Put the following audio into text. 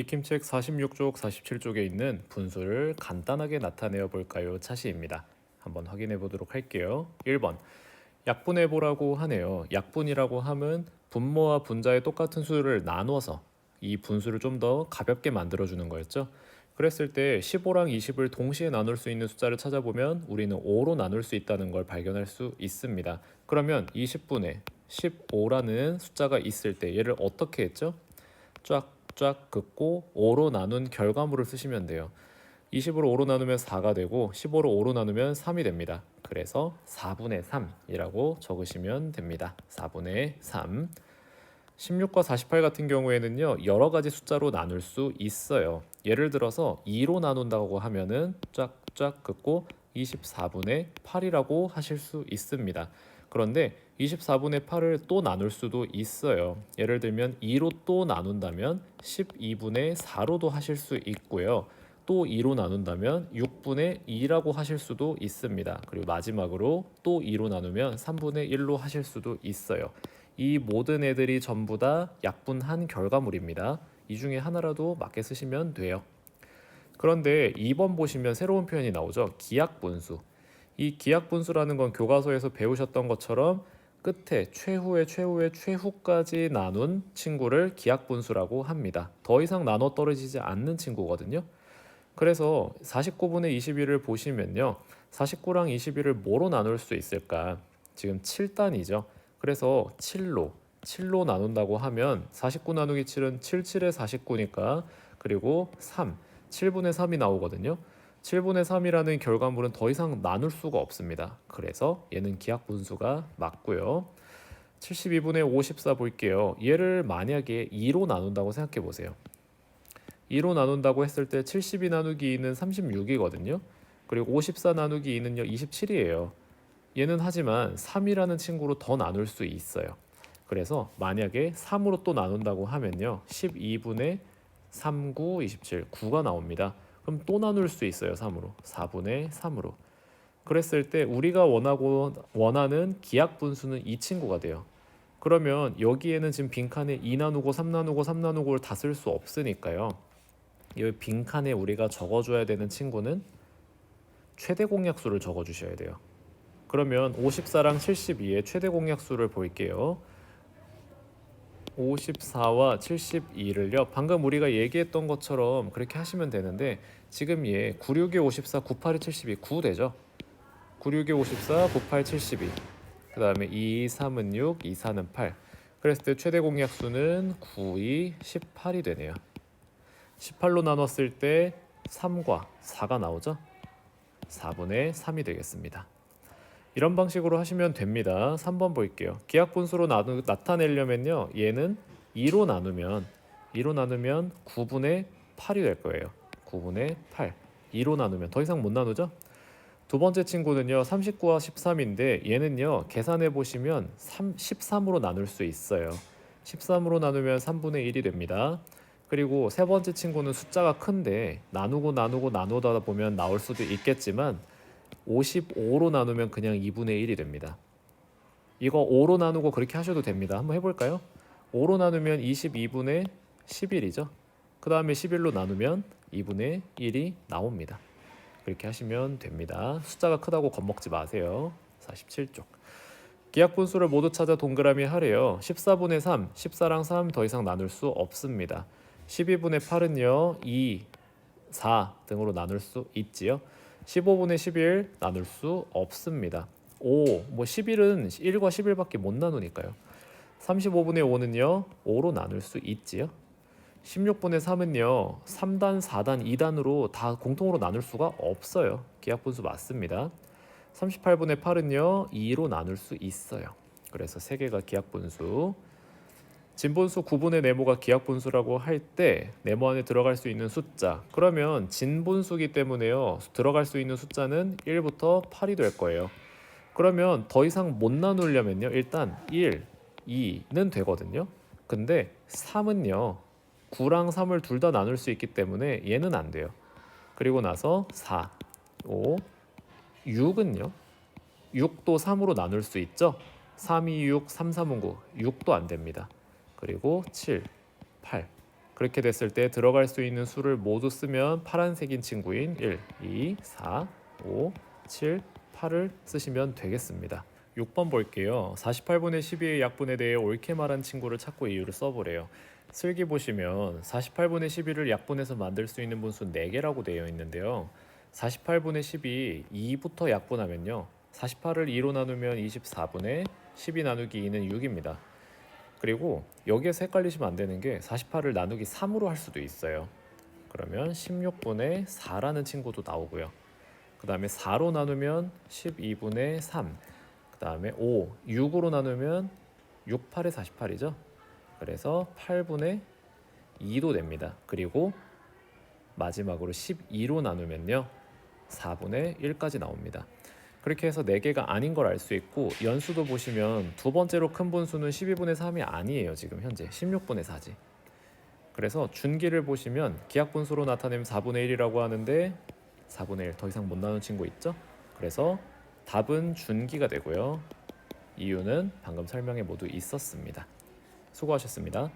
익힘책 46쪽, 47쪽에 있는 분수를 간단하게 나타내어 볼까요? 차시입니다. 한번 확인해 보도록 할게요. 1번. 약분해 보라고 하네요. 약분이라고 함은 분모와 분자의 똑같은 수를 나눠서 이 분수를 좀 더 가볍게 만들어 주는 거였죠. 그랬을 때 15랑 20을 동시에 나눌 수 있는 숫자를 찾아보면 우리는 5로 나눌 수 있다는 걸 발견할 수 있습니다. 그러면 20분의 15라는 숫자가 있을 때 얘를 어떻게 했죠? 쫙 쫙 긋고 5로 나눈 결과물을 쓰시면 돼요. 20으로 5로 나누면 4가 되고 15로 5로 나누면 3이 됩니다. 그래서 4분의 3이라고 적으시면 됩니다. 4분의 3. 16과 48 같은 경우에는요 여러 가지 숫자로 나눌 수 있어요. 예를 들어서 2로 나눈다고 하면은 쫙쫙 긋고 24분의 8이라고 하실 수 있습니다. 그런데 24분의 8을 또 나눌 수도 있어요. 예를 들면 2로 또 나눈다면 12분의 4로도 하실 수 있고요. 또 2로 나눈다면 6분의 2라고 하실 수도 있습니다. 그리고 마지막으로 또 2로 나누면 3분의 1로 하실 수도 있어요. 이 모든 애들이 전부 다 약분한 결과물입니다. 이 중에 하나라도 맞게 쓰시면 돼요. 그런데 2번 보시면 새로운 표현이 나오죠. 기약분수. 이 기약분수라는 건 교과서에서 배우셨던 것처럼 끝에 최후의 최후의 최후까지 나눈 친구를 기약 분수라고 합니다. 더 이상 나눠 떨어지지 않는 친구거든요. 그래서 49분의 21을 보시면요. 49랑 21을 뭐로 나눌 수 있을까? 지금 7단이죠. 그래서 7로 7로 나눈다고 하면 49 나누기 7은 7, 7의 49니까 그리고 3, 7분의 3이 나오거든요. 7분의 3이라는 결과물은 더 이상 나눌 수가 없습니다. 그래서 얘는 기하 분수가 맞고요. 72분의 54 볼게요. 얘를 만약에 2로 나눈다고 생각해 보세요. 2로 나눈다고 했을 때 72 나누기 2는 36이거든요. 그리고 54 나누기 2는요 27이에요. 얘는 하지만 3이라는 친구로 더 나눌 수 있어요. 그래서 만약에 3으로 또 나눈다고 하면요 12분의 3, 9, 27, 9가 나옵니다. 그럼 또 나눌 수 있어요 3으로 4분의 3으로. 그랬을 때 우리가 원하고 원하는 기약 분수는 이 친구가 돼요. 그러면 여기에는 지금 빈칸에 2 나누고 3 나누고 3 나누고를 다 쓸 수 없으니까요. 이 빈칸에 우리가 적어줘야 되는 친구는 최대 공약수를 적어주셔야 돼요. 그러면 54랑 72의 최대 공약수를 볼게요. 54와 72를요. 방금 우리가 얘기했던 것처럼 그렇게 하시면 되는데 지금 얘 96에 54, 98에 72, 9 되죠. 96에 54, 98, 72. 그 다음에 2, 3은 6, 2, 4는 8. 그랬을 때 최대 공약수는 9, 2, 18이 되네요. 18로 나눴을 때 3과 4가 나오죠. 4분의 3이 되겠습니다. 이런 방식으로 하시면 됩니다. 3번 볼게요. 기하 분수로 나누, 나타내려면요. 얘는 2로 나누면 2로 나누면 9분의 8이 될 거예요. 9분의 8. 2로 나누면 더 이상 못 나누죠? 두 번째 친구는요. 39와 13인데 얘는요. 계산해 보시면 3, 13으로 나눌 수 있어요. 13으로 나누면 3분의 1이 됩니다. 그리고 세 번째 친구는 숫자가 큰데 나누고 나누고 나누다 보면 나올 수도 있겠지만 55로 나누면 그냥 2분의 1이 됩니다. 이거 5로 나누고 그렇게 하셔도 됩니다. 한번 해볼까요? 5로 나누면 22분의 11이죠. 그 다음에 11로 나누면 2분의 1이 나옵니다. 그렇게 하시면 됩니다. 숫자가 크다고 겁먹지 마세요. 47쪽. 기약 분수를 모두 찾아 동그라미 하래요. 14분의 3, 14랑 3 더 이상 나눌 수 없습니다. 12분의 8은요, 2, 4 등으로 나눌 수 있지요. 15분의 11 나눌 수 없습니다. 5, 뭐 11은 1과 11밖에 못 나누니까요. 35분의 5는요, 5로 나눌 수 있지요. 16분의 3은요, 3단, 4단, 2단으로 다 공통으로 나눌 수가 없어요. 기하분수 맞습니다. 38분의 8은요, 2로 나눌 수 있어요. 그래서 세 개가 기하분수. 진분수 9분의 네모가 기하분수라고 할 때 네모 안에 들어갈 수 있는 숫자. 그러면 진분수기 때문에요. 들어갈 수 있는 숫자는 1부터 8이 될 거예요. 그러면 더 이상 못 나누려면요. 일단 1, 2는 되거든요. 근데 3은요. 9랑 3을 둘 다 나눌 수 있기 때문에 얘는 안 돼요. 그리고 나서 4, 5, 6은요. 6도 3으로 나눌 수 있죠? 3, 2, 6, 3, 3, 9 6도 안 됩니다 그리고 7, 8. 그렇게 됐을 때 들어갈 수 있는 수를 모두 쓰면 파란색인 친구인 1, 2, 4, 5, 7, 8을 쓰시면 되겠습니다. 6번 볼게요. 48분의 12의 약분에 대해 옳게 말한 친구를 찾고 이유를 써보래요. 슬기 보시면 48분의 11을 약분해서 만들 수 있는 분수 4개라고 되어 있는데요. 48분의 12, 2부터 약분하면요. 48을 2로 나누면 24분의 12 나누기 2는 6입니다. 그리고 여기에서 헷갈리시면 안 되는 게 48을 나누기 3으로 할 수도 있어요. 그러면 16분의 4라는 친구도 나오고요. 그 다음에 4로 나누면 12분의 3. 그 다음에 5, 6으로 나누면 6, 8의 48이죠. 그래서 8분의 2도 됩니다. 그리고 마지막으로 12로 나누면요. 4분의 1까지 나옵니다. 그렇게 해서 4개가 아닌 걸 알 수 있고 연수도 보시면 두 번째로 큰 분수는 12분의 3이 아니에요. 지금 현재 16분의 4지. 그래서 준기를 보시면 기하분수로 나타내면 4분의 1이라고 하는데 4분의 1 더 이상 못 나눈 친구 있죠? 그래서 답은 준기가 되고요. 이유는 방금 설명에 모두 있었습니다. 수고하셨습니다.